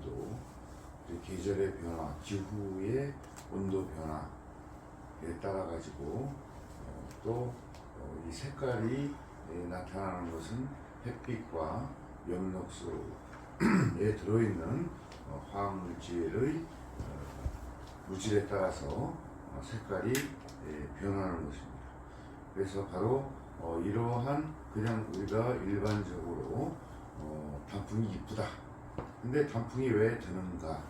이제 계절의 변화, 기후의 온도 변화에 따라 가지고 어, 또이 색깔이 예, 나타나는 것은 햇빛과 엽록소에 들어있는 어, 화학물질의 어, 물질에 따라서 어, 색깔이 예, 변하는 것입니다. 그래서 바로 어, 이러한 그냥 우리가 일반적으로 어, 단풍이 이쁘다. 근데 단풍이 왜 드는가?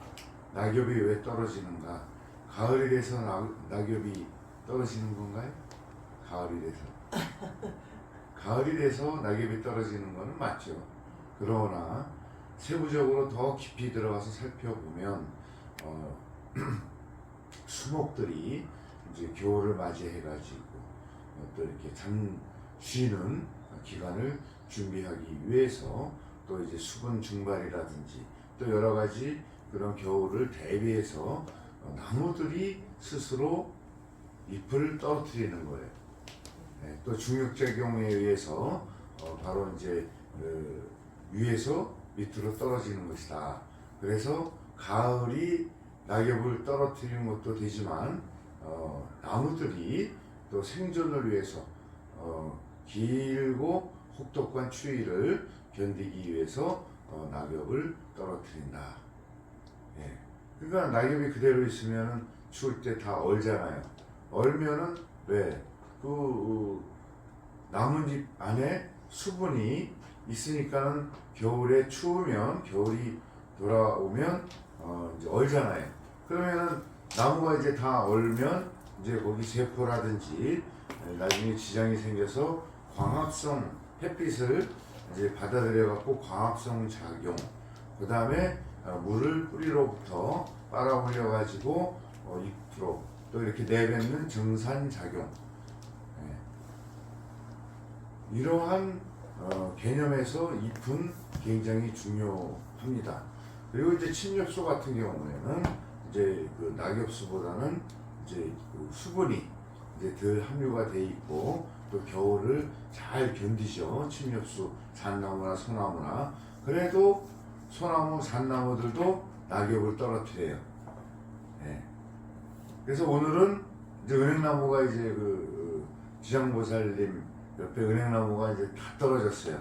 낙엽이 왜 떨어지는가? 가을이 돼서 낙, 낙엽이 떨어지는 건가요? 가을이 돼서. 가을이 돼서 낙엽이 떨어지는 것은 맞죠. 그러나 세부적으로 더 깊이 들어가서 살펴보면 어, 수목들이 이제 겨울을 맞이해가지고 어, 또 이렇게 잠 쉬는 기간을 준비하기 위해서 또 이제 수분 증발이라든지 또 여러 가지 그런 겨울을 대비해서 어, 나무들이 스스로 잎을 떨어뜨리는 거예요. 네, 또 중력작용에 의해서 어, 바로 이제 그 위에서 밑으로 떨어지는 것이다. 그래서 가을이 낙엽을 떨어뜨리는 것도 되지만 어, 나무들이 또 생존을 위해서 어, 길고 혹독한 추위를 견디기 위해서 어, 낙엽을 떨어뜨린다. 예. 그러니까 낙엽이 그대로 있으면 추울 때 다 얼잖아요. 얼면은 왜? 그 어, 나뭇잎 안에 수분이 있으니까는 겨울에 추우면 겨울이 돌아오면 어 이제 얼잖아요. 그러면은 나무가 이제 다 얼면 이제 거기 세포라든지 나중에 지장이 생겨서 광합성 햇빛을 이제 받아들여 갖고 광합성 작용 그 다음에 물을 뿌리로부터 빨아올려 가지고 어, 잎으로 또 이렇게 내뱉는 증산 작용 예. 이러한 어, 개념에서 잎은 굉장히 중요합니다. 그리고 이제 침엽수 같은 경우에는 이제 그 낙엽수보다는 이제 그 수분이 이제 덜 함유가 돼 있고 또 겨울을 잘 견디죠. 침엽수, 잣나무나 소나무나 그래도 소나무, 잣나무들도 낙엽을 떨어뜨려요. 예. 그래서 오늘은 이제 은행나무가 이제 그 지장보살님 옆에 은행나무가 이제 다 떨어졌어요.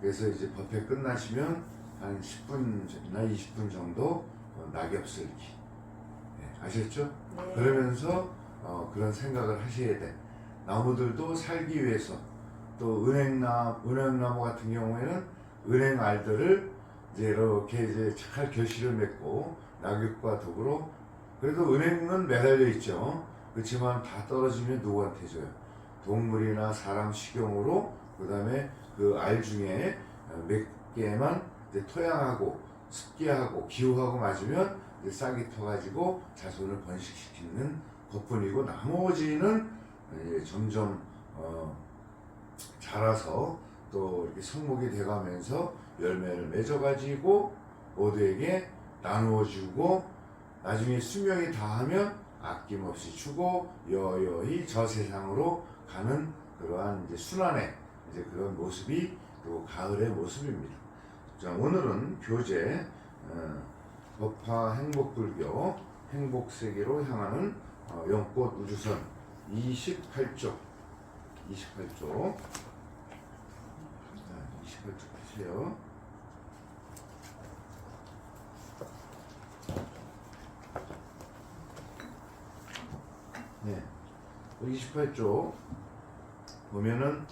그래서 이제 법회 끝나시면 한 10분이나 20분 정도 어, 낙엽 쓸기. 예, 아셨죠? 네. 그러면서 어, 그런 생각을 하셔야 돼. 나무들도 살기 위해서 또 은행나 은행나무 같은 경우에는 은행 알들을 이제 이렇게 이제 착할 결실을 맺고 낙엽과 더불어 그래도 은행은 매달려 있죠. 그렇지만 다 떨어지면 누구한테 줘요? 동물이나 사람 식용으로 그다음에 그 알 중에 몇 개만 이제 토양하고 습기하고 기후하고 맞으면 이제 싹이 터가지고 자손을 번식시키는 것뿐이고 나머지는 이제 점점 어, 자라서 또 이렇게 성목이 돼가면서 열매를 맺어가지고 모두에게 나누어주고 나중에 수명이 다하면 아낌없이 주고 여여히 저 세상으로 가는 그러한 이제 순환의 이제 그런 모습이 또 가을의 모습입니다. 자 오늘은 교재 어, 법화 행복불교 행복세계로 향하는 어, 연꽃 우주선 28쪽 28쪽 28쪽 보세요. 네. 28쪽 보면은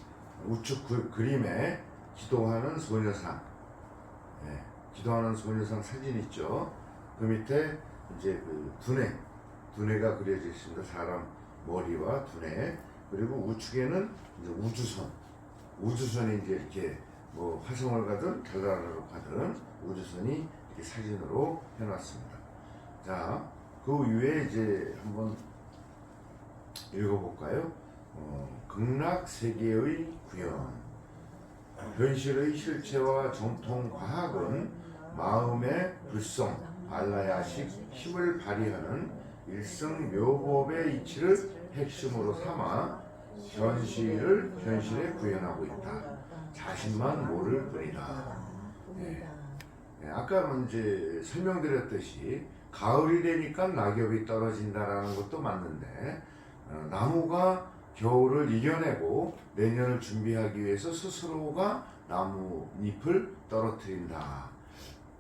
우측 그, 그림에 기도하는 소녀상 네. 기도하는 소녀상 사진 있죠. 그 밑에 이제 그 두뇌 두뇌가 그려져 있습니다. 사람 머리와 두뇌 그리고 우측에는 이제 우주선 우주선이 이제 이렇게 뭐 화성을 가든 달나라로 가든 우주선이 이렇게 사진으로 해놨습니다. 자, 그 위에 이제 한번 읽어볼까요? 어, 극락 세계의 구현. 현실의 실체와 정통 과학은 마음의 불성, 발라야식 힘을 발휘하는 일성묘법의 이치를 핵심으로 삼아 현실을 현실에 구현하고 있다. 자신만 모를 뿐이다. 네. 네, 아까 이제 설명드렸듯이 가을이 되니까 낙엽이 떨어진다라는 것도 맞는데 어, 나무가 겨울을 이겨내고 내년을 준비하기 위해서 스스로가 나무 잎을 떨어뜨린다.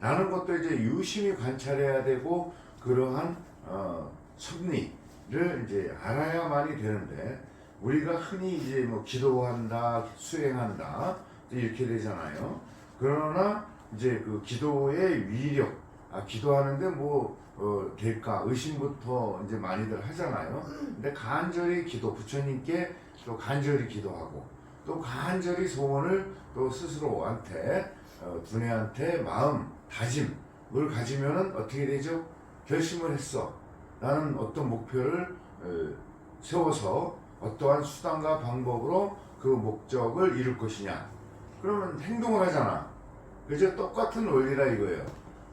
라는 것도 이제 유심히 관찰해야 되고 그러한 어, 섭리를 이제 알아야만이 되는데 우리가 흔히 이제 뭐 기도한다, 수행한다 이렇게 되잖아요. 그러나 이제 그 기도의 위력, 아 기도하는데 뭐 어, 될까 의심부터 이제 많이들 하잖아요. 근데 간절히 기도 부처님께 또 간절히 기도하고 또 간절히 소원을 또 스스로한테 어, 두뇌한테 마음 다짐을 가지면은 어떻게 되죠? 결심을 했어. 나는 어떤 목표를 어, 세워서 어떠한 수단과 방법으로 그 목적을 이룰 것이냐. 그러면 행동을 하잖아. 그죠? 똑같은 원리라 이거예요.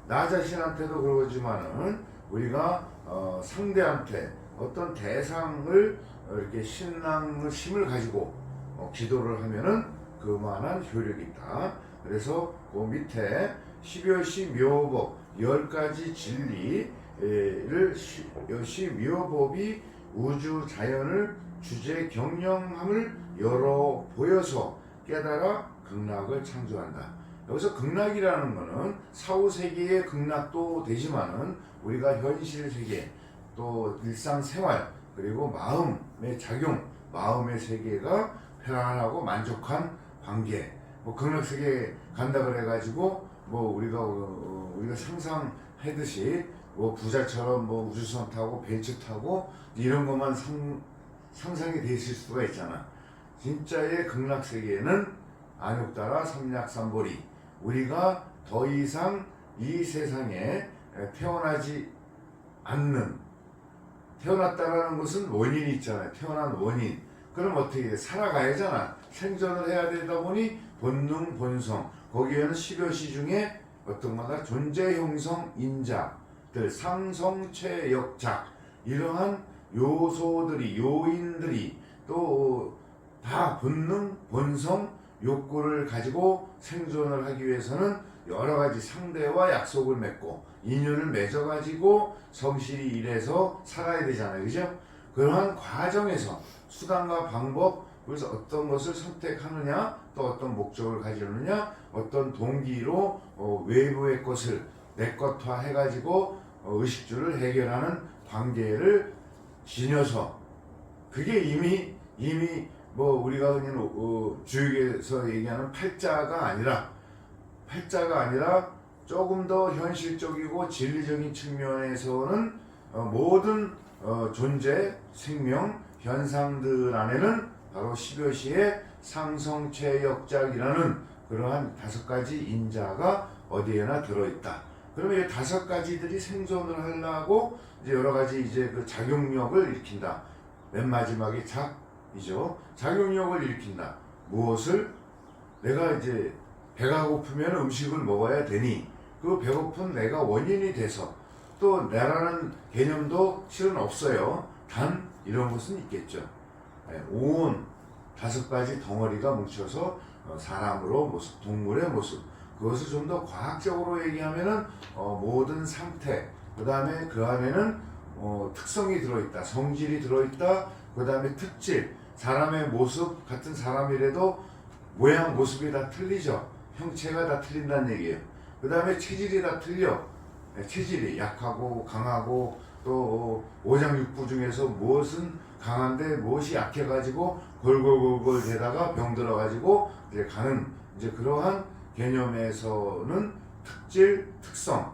나 자신한테도 그러지만은 우리가 어, 상대한테 어떤 대상을 어, 이렇게 신앙을 힘을 가지고 어, 기도를 하면은 그만한 효력이 있다. 그래서 그 밑에 12월시 묘법 열 가지 진리 를시 묘법이 우주 자연을 주제 경영함을 열어 보여서 깨달아 극락을 창조한다. 여기서 극락이라는 것은 사후 세계의 극락도 되지만은 우리가 현실 세계 또 일상 생활 그리고 마음의 작용 마음의 세계가 편안하고 만족한 관계 뭐 극락 세계 간다 그래가지고 뭐 우리가 어, 우리가 상상하듯이 뭐 부자처럼 뭐 우주선 타고 벤츠 타고 이런 것만 상, 상상이 되실 수가 있잖아. 진짜의 극락 세계는 안욕따라 삼약삼보리 우리가 더 이상 이 세상에 태어나지 않는 태어났다라는 것은 원인이 있잖아요. 태어난 원인. 그럼 어떻게 돼? 살아가야잖아. 생존을 해야 되다 보니 본능, 본성. 거기에는 10여시 중에 어떤 거다? 존재, 형성, 인자 들, 상성, 최역작. 이러한 요소들이, 요인들이 또 다 본능, 본성, 욕구를 가지고 생존을 하기 위해서는 여러 가지 상대와 약속을 맺고 인연을 맺어 가지고 성실히 일해서 살아야 되잖아요. 그죠? 그러한 과정에서 수단과 방법, 그래서 어떤 것을 선택하느냐, 또 어떤 목적을 가지느냐, 어떤 동기로 어, 외부의 것을 내 것화 해가지고 어, 의식주를 해결하는 관계를 지녀서 그게 이미 이미 뭐 우리가 흔히 어, 주육에서 얘기하는 팔자가 아니라 팔자가 아니라 조금 더 현실적이고 진리적인 측면에서는 어, 모든 어, 존재, 생명, 현상들 안에는 바로 10여시의 상성체역작이라는 그러한 다섯 가지 인자가 어디에나 들어있다. 그러면 이 다섯 가지들이 생존을 하려고 이제 여러 가지 이제 그 작용력을 일으킨다. 맨 마지막에 작이죠. 작용력을 일으킨다. 무엇을 내가 이제 배가 고프면 음식을 먹어야 되니 그 배고픈 내가 원인이 돼서 또 나라는 개념도 실은 없어요. 단 이런 것은 있겠죠. 예, 온 다섯 가지 덩어리가 뭉쳐서 어, 사람으로 모습, 동물의 모습 그것을 좀 더 과학적으로 얘기하면은 어, 모든 상태 그 다음에 그 안에는 어, 특성이 들어있다 성질이 들어있다 그 다음에 특질 사람의 모습 같은 사람이라도 모양 모습이 다 틀리죠. 형체가 다 틀린다는 얘기예요. 그 다음에 체질이 다 틀려. 네, 체질이 약하고 강하고 또 오장육부 중에서 무엇은 강한데 무엇이 약해가지고 골골골골 되다가 병 들어가지고 이제 가는 이제 그러한 개념에서는 특질, 특성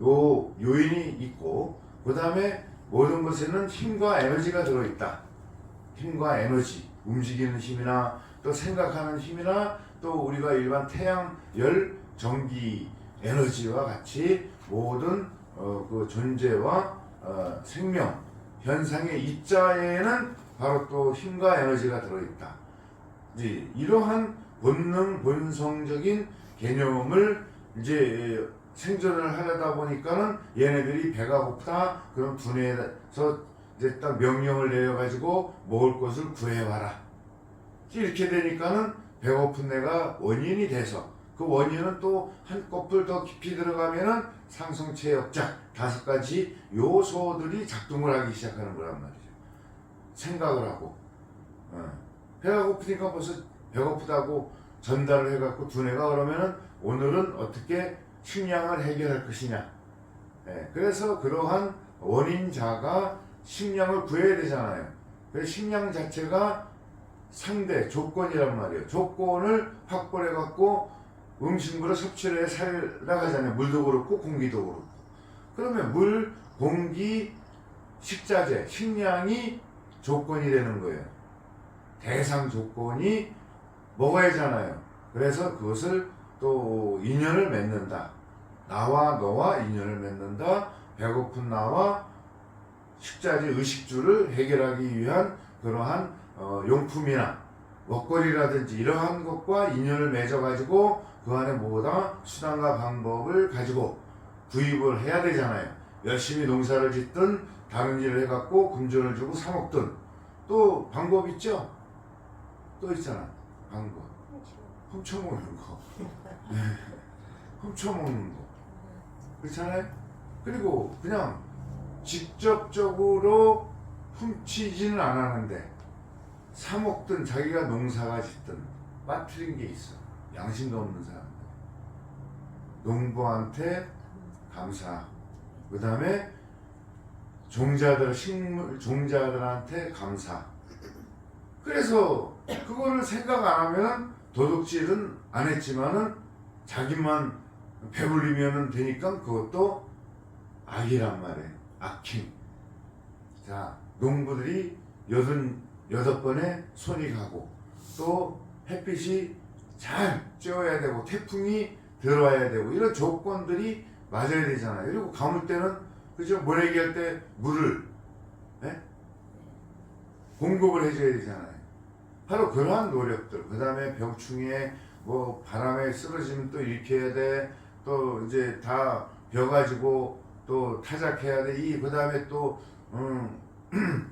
요 요인이 있고 그 다음에 모든 것에는 힘과 에너지가 들어있다. 힘과 에너지, 움직이는 힘이나 또 생각하는 힘이나 또 우리가 일반 태양 열 전기 에너지와 같이 모든 어, 그 존재와 어, 생명 현상의 입자에는 바로 또 힘과 에너지가 들어있다. 이제 이러한 본능 본성적인 개념을 이제 생존을 하려다 보니까는 얘네들이 배가 고프다 그럼 두뇌에서 이제 딱 명령을 내려가지고 먹을 것을 구해와라 이렇게 되니까는 배고픈 내가 원인이 돼서 그 원인은 또한 거풀 더 깊이 들어가면은 상성체 역작 다섯 가지 요소들이 작동을 하기 시작하는 거란 말이죠. 생각을 하고 어. 배가 고프니까 벌써 배고프다고 전달을 해갖고 두뇌가 그러면은 오늘은 어떻게 식량을 해결할 것이냐. 예, 그래서 그러한 원인자가 식량을 구해야 되잖아요. 그래서 식량 자체가 상대 조건이란 말이에요. 조건을 확보해 갖고 음식물을 섭취를 해 살아가잖아요. 물도 그렇고 공기도 그렇고. 그러면 물, 공기, 식자재, 식량이 조건이 되는 거예요. 대상 조건이 먹어야잖아요. 그래서 그것을 또 인연을 맺는다. 나와 너와 인연을 맺는다. 배고픈 나와 식자재, 의식주를 해결하기 위한 그러한 어, 용품이나 먹거리라든지 이러한 것과 인연을 맺어가지고 그 안에 뭐다 수단과 방법을 가지고 구입을 해야 되잖아요. 열심히 농사를 짓든 다른 일을 해갖고 금전을 주고 사 먹든 또 방법 있죠? 또 있잖아 방법 훔쳐먹는 거. 네. 훔쳐먹는 거. 그렇잖아요? 그리고 그냥 직접적으로 훔치지는 않았는데 사 먹든 자기가 농사가 짓든 빠뜨린 게 있어. 양심도 없는 사람들. 농부한테 감사. 그 다음에 종자들 식물 종자들한테 감사 그래서 그거를 생각 안 하면 도둑질은 안 했지만은 자기만 배불리면 되니까 그것도 악이란 말이에요 악행 자 농부들이 여든 여덟 번에 손이 가고 또 햇빛이 잘 쬐어야 되고 태풍이 들어와야 되고 이런 조건들이 맞아야 되잖아요. 그리고 가물 때는 그죠 모래기 할 때 물을 예? 공급을 해줘야 되잖아요. 바로 그러한 노력들. 그 다음에 병충해 뭐 바람에 쓰러지면 또 해야 돼. 또 이제 다 벼 가지고 또 타작해야 돼. 이 그 다음에 또 음,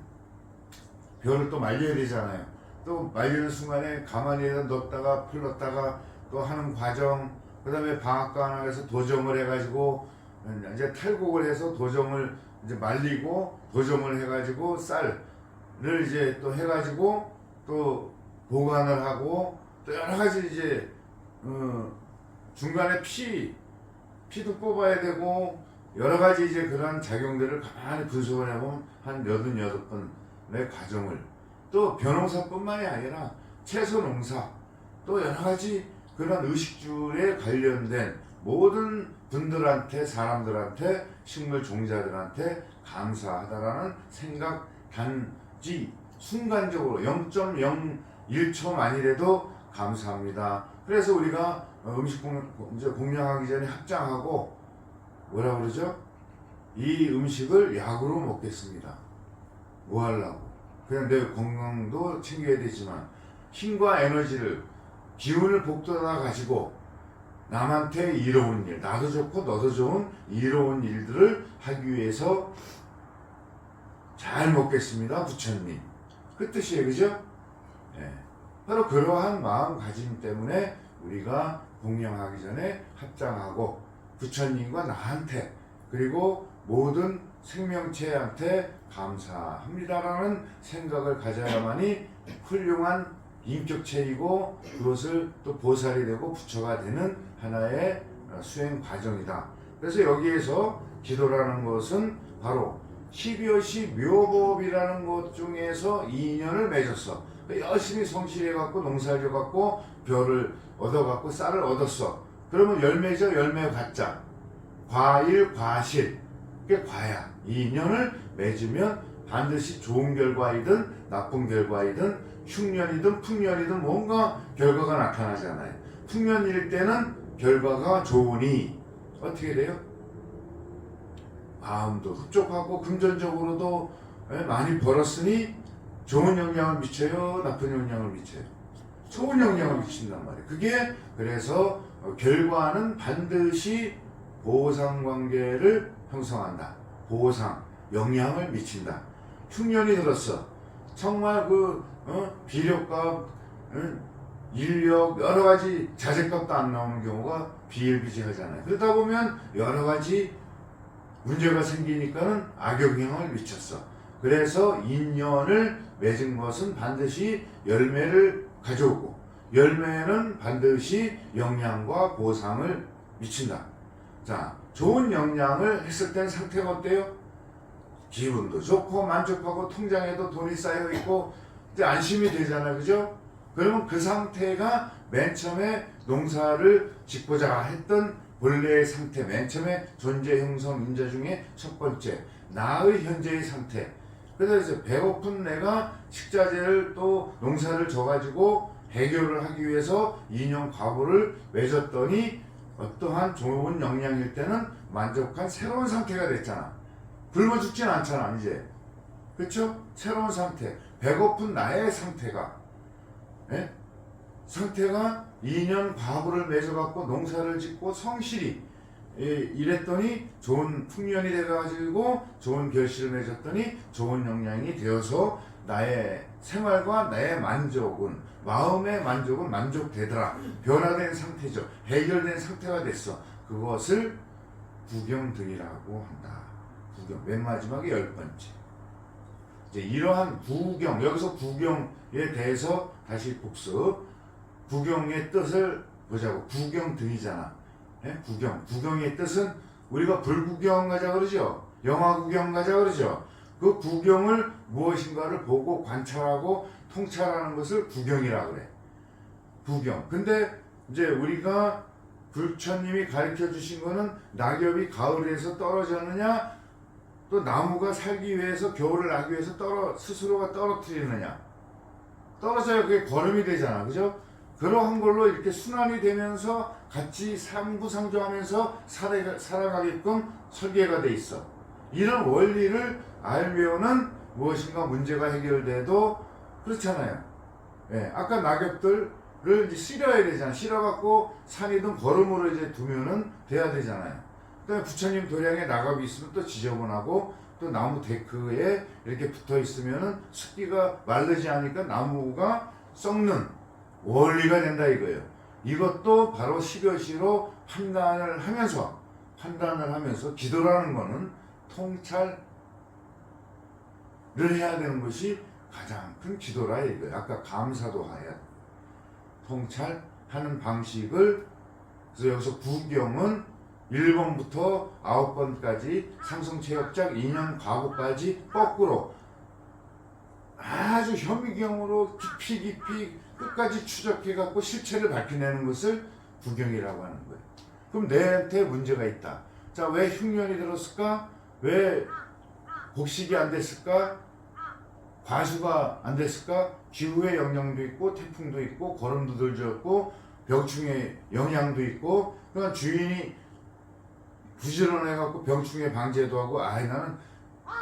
벼를 또 말려야 되잖아요. 또 말리는 순간에 가만히에다 넣었다가 풀렀다가 또 하는 과정. 그 다음에 방앗간에서 도정을 해가지고 이제 탈곡을 해서 도정을 이제 말리고 도정을 해가지고 쌀을 이제 또 해가지고 또 보관을 하고 또 여러 가지 이제 어, 중간에 피 피도 뽑아야 되고 여러 가지 이제 그런 작용들을 가만히 분석을 해보면 한 여든 여덟 번의 과정을 또 벼농사뿐만이 아니라 채소 농사 또 여러 가지 그런 의식주에 관련된 모든 분들한테 사람들한테 식물 종자들한테 감사하다라는 생각 단지 순간적으로 0.01초 만이라도 감사합니다. 그래서 우리가 음식 공, 이제 공양하기 전에 합장하고 뭐라 그러죠? 이 음식을 약으로 먹겠습니다. 뭐 하려고? 그냥 내 건강도 챙겨야 되지만 힘과 에너지를 기운을 복돋아 가지고 남한테 이로운 일, 나도 좋고 너도 좋은 이로운 일들을 하기 위해서 잘 먹겠습니다, 부처님. 그 뜻이에요, 그죠? 예. 바로 그러한 마음가짐 때문에 우리가 공양하기 전에 합장하고 부처님과 나한테 그리고 모든 생명체한테 감사합니다라는 생각을 가져야만이 훌륭한 인격체이고 그것을 또 보살이 되고 부처가 되는 하나의 어, 수행 과정이다. 그래서 여기에서 기도라는 것은 바로 12월시 묘법이라는 것 중에서 인연을 맺었어. 열심히 성실해갖고 농사지어갖고 벼를 얻어갖고 쌀을 얻었어. 그러면 열매죠, 열매 갖자. 과일, 과실. 그게 과야. 이 인연을 맺으면 반드시 좋은 결과이든 나쁜 결과이든 흉년이든 풍년이든 뭔가 결과가 나타나잖아요. 풍년일 때는 결과가 좋으니 어떻게 돼요? 마음도 흡족하고 금전적으로도 예, 많이 벌었으니 좋은 영향을 미쳐요, 나쁜 영향을 미쳐요. 좋은 영향을 미친단 말이에요. 그게 그래서 어, 결과는 반드시 보상 관계를 형성한다. 보상, 영향을 미친다. 흉년이 들었어. 정말 그 어? 비료값, 응? 인력 여러 가지 자재값도 안 나오는 경우가 비일비재하잖아요. 그러다 보면 여러 가지 문제가 생기니까는 악영향을 미쳤어. 그래서 인연을 맺은 것은 반드시 열매를 가져오고 열매는 반드시 영양과 보상을 미친다. 자, 좋은 영양을 했을 땐 상태가 어때요? 기분도 좋고 만족하고 통장에도 돈이 쌓여 있고 이제 안심이 되잖아요. 그죠? 그러면 그 상태가 맨 처음에 농사를 짓고자 했던 본래의 상태, 맨 처음에 존재 형성 인자 중에 첫 번째, 나의 현재의 상태. 그래서 이제 배고픈 내가 식자재를 또 농사를 져가지고 해결을 하기 위해서 인형 과부를 맺었더니 어떠한 좋은 영양일 때는 만족한 새로운 상태가 됐잖아. 굶어 죽진 않잖아, 이제. 그쵸? 새로운 상태. 배고픈 나의 상태가. 예? 상태가 2년 과부를 맺어갖고 농사를 짓고 성실히 예, 이랬더니 좋은 풍년이 돼가지고 좋은 결실을 맺었더니 좋은 영향이 되어서 나의 생활과 나의 만족은 마음의 만족은 만족되더라. 변화된 상태죠. 해결된 상태가 됐어. 그것을 구경등이라고 한다. 구경. 맨 마지막에 열 번째. 이제 이러한 구경 여기서 구경에 대해서 다시 복습 구경의 뜻을 보자고. 구경 등이잖아. 예? 구경. 구경의 뜻은 우리가 불구경 가자 그러죠. 영화 구경 가자 그러죠. 그 구경을 무엇인가를 보고 관찰하고 통찰하는 것을 구경이라 그래. 구경. 근데 이제 우리가 불처님이 가르쳐 주신 거는 낙엽이 가을에서 떨어졌느냐 또 나무가 살기 위해서 겨울을 나기 위해서 떨어 스스로가 떨어뜨리느냐. 떨어져야 그게 걸음이 되잖아. 그죠 그러한 걸로 이렇게 순환이 되면서 같이 상부상조하면서 살아가, 살아가게끔 설계가 돼 있어. 이런 원리를 알면은 무엇인가 문제가 해결돼도 그렇잖아요. 예, 아까 낙엽들을 이제 실어야 되잖아. 실어갖고 산이든 걸음으로 이제 두면은 돼야 되잖아요. 그다음에 부처님 도량에 낙엽이 있으면 또 지저분하고 또 나무 데크에 이렇게 붙어 있으면은 습기가 마르지 않으니까 나무가 썩는 원리가 된다 이거예요. 이것도 바로 시벼시로 판단을 하면서 판단을 하면서 기도라는 거는 통찰을 해야 되는 것이 가장 큰 기도라 이거예요. 아까 감사도 해야 통찰하는 방식을 그래서 여기서 구경은 1번부터 9번까지 상성체역작 2년 과거까지 거꾸로 아주 현미경으로 깊이 깊이 끝까지 추적해 갖고 실체를 밝혀내는 것을 구경이라고 하는 거예요. 그럼 내한테 문제가 있다. 자, 왜 흉년이 들었을까? 왜 곡식이 안 됐을까? 과수가 안 됐을까? 기후의 영향도 있고 태풍도 있고 거름도 들졌고 병충해 영향도 있고 그러니까 주인이 부지런해 갖고 병충해 방제도 하고 아이 나는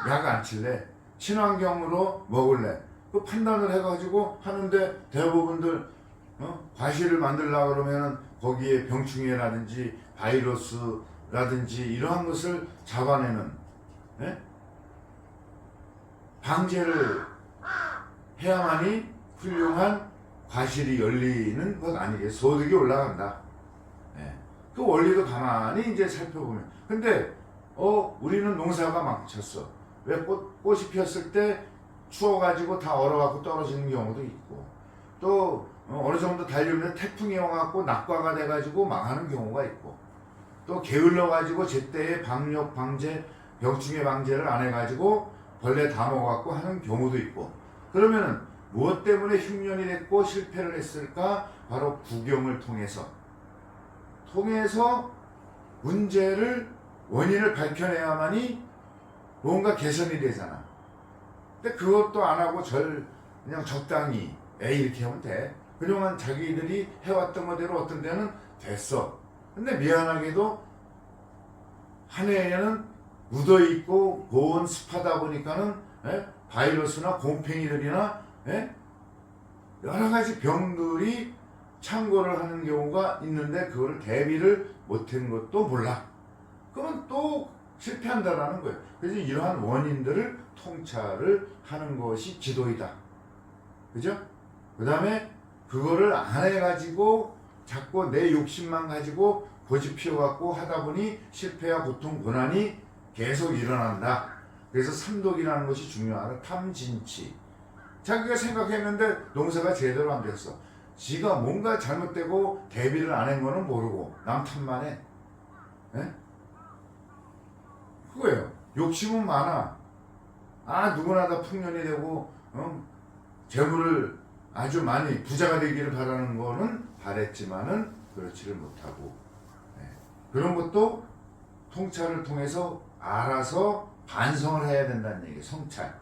약 안 칠래 친환경으로 먹을래 그 판단을 해가지고 하는데 대부분들 어? 과실을 만들려 그러면은 거기에 병충해라든지 바이러스라든지 이러한 것을 잡아내는 예? 방제를 해야만이 훌륭한 과실이 열리는 것 아니겠어 소득이 올라간다. 예. 그 원리도 가만히 이제 살펴보면 근데 어 우리는 농사가 망쳤어. 왜 꽃, 꽃이 피었을 때 추워가지고 다 얼어갖고 떨어지는 경우도 있고 또 어, 어느 정도 달려면 태풍이 와갖고 낙과가 돼가지고 망하는 경우가 있고 또 게을러가지고 제때에 방역 방제 병충해 방제를 안 해가지고 벌레 다 먹어갖고 하는 경우도 있고 그러면은 무엇 때문에 흉년이 됐고 실패를 했을까 바로 구경을 통해서 통해서 문제를 원인을 밝혀내야만이 뭔가 개선이 되잖아. 근데 그것도 안 하고 절 그냥 적당히 에이 이렇게 하면 돼. 그동안 자기들이 해왔던 거대로 어떤 데는 됐어. 근데 미안하게도 한 해에는 묻어 있고 고온 습하다 보니까는 에? 바이러스나 곰팡이들이나 에? 여러 가지 병들이 참고를 하는 경우가 있는데 그걸 대비를 못한 것도 몰라. 그러면 또 실패한다라는 거예요. 그래서 이러한 원인들을 통찰을 하는 것이 기도이다. 그죠? 그 다음에 그거를 안 해가지고 자꾸 내 욕심만 가지고 고집 피워갖고 하다 보니 실패와 고통, 고난이 계속 일어난다. 그래서 삼독이라는 것이 중요하다. 탐진치. 자기가 생각했는데 농사가 제대로 안 됐어. 지가 뭔가 잘못되고 대비를 안 한 거는 모르고 남 탓만 해. 예? 그거예요. 욕심은 많아. 아 누구나 다 풍년이 되고 어? 재물을 아주 많이 부자가 되기를 바라는 거는 바랬지만은 그렇지를 못하고 예. 그런 것도 통찰을 통해서 알아서 반성을 해야 된다는 얘기 성찰.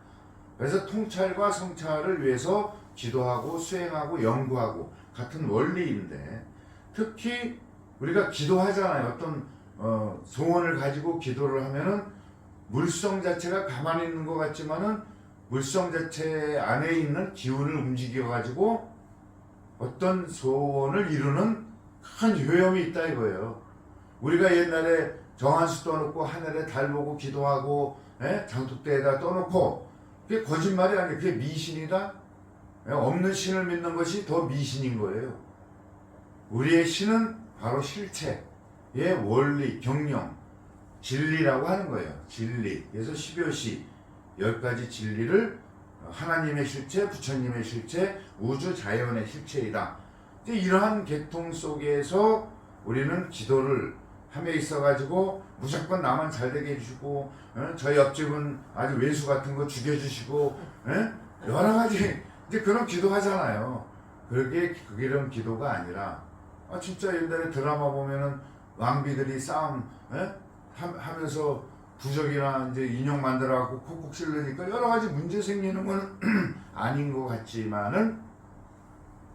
그래서 통찰과 성찰을 위해서 기도하고 수행하고 연구하고 같은 원리인데 특히 우리가 기도하잖아요. 어떤 어, 소원을 가지고 기도를 하면은 물성 자체가 가만히 있는 것 같지만은 물성 자체 안에 있는 기운을 움직여 가지고 어떤 소원을 이루는 큰 효용이 있다 이거예요. 우리가 옛날에 정한수 떠놓고 하늘에 달 보고 기도하고 예? 장독대에다 떠놓고 그게 거짓말이 아니에요. 그게 미신이다. 예? 없는 신을 믿는 것이 더 미신인 거예요. 우리의 신은 바로 실체 의 원리, 경영, 진리라고 하는 거예요. 진리. 그래서 12호시 열 가지 진리를 하나님의 실체, 부처님의 실체, 우주 자연의 실체이다. 이러한 계통 속에서 우리는 기도를 함에 있어 가지고 무조건 나만 잘 되게 해주고 어? 저 옆집은 아주 외수 같은 거 죽여주시고 어? 여러 가지 이제 그런 기도하잖아요. 그게 그런 기도가 아니라 아 진짜 옛날에 드라마 보면은 왕비들이 싸움 에? 하, 하면서 부적이나 이제 인형 만들어갖고 콕콕 찔르니까 여러 가지 문제 생기는 거는 아닌 것 같지만은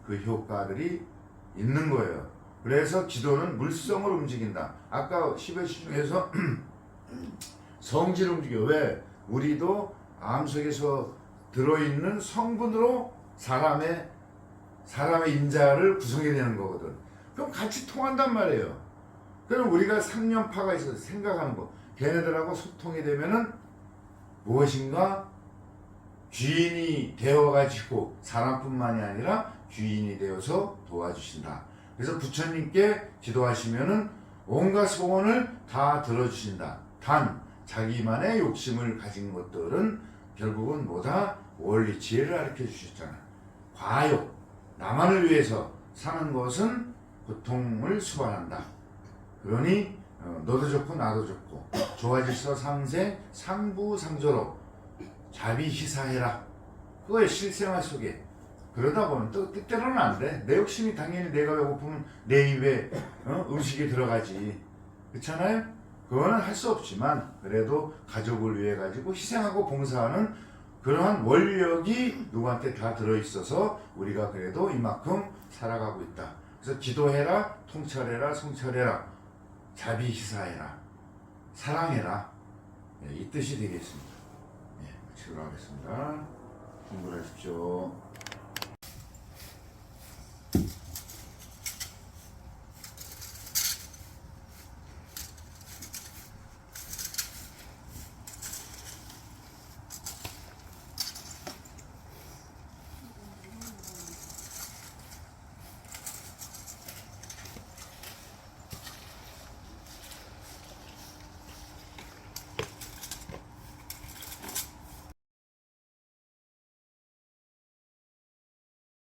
그 효과들이 있는 거예요. 그래서 기도는 물성을 움직인다. 아까 10의 중에서 성질을 움직여. 왜? 우리도 암 속에서 들어있는 성분으로 사람의 사람의 인자를 구성해야 되는 거거든. 그럼 같이 통한단 말이에요. 그럼 우리가 상념파가 있어서 생각하는 거. 걔네들하고 소통이 되면은 무엇인가 귀인이 되어가지고 사람뿐만이 아니라 귀인이 되어서 도와주신다. 그래서 부처님께 기도하시면은 온갖 소원을 다 들어주신다. 단 자기만의 욕심을 가진 것들은 결국은 뭐다 원리 지혜를 가르쳐 주셨잖아. 과욕 나만을 위해서 사는 것은 고통을 수반한다. 그러니 어, 너도 좋고 나도 좋고 좋아질서 상생 상부 상조로 자비 희사해라. 그거의 실생활 속에 그러다 보면 또 때때로는 안 돼. 내 욕심이 당연히 내가 배고프면 내 입에 어? 음식이 들어가지. 그렇잖아요? 그거는 할 수 없지만 그래도 가족을 위해 가지고 희생하고 봉사하는 그러한 원력이 누구한테 다 들어있어서 우리가 그래도 이만큼 살아가고 있다. 그래서 기도해라, 통찰해라, 성찰해라, 자비 희사해라, 사랑해라. 예, 이 뜻이 되겠습니다. 예, 마치도록 하겠습니다. 공부하십시오.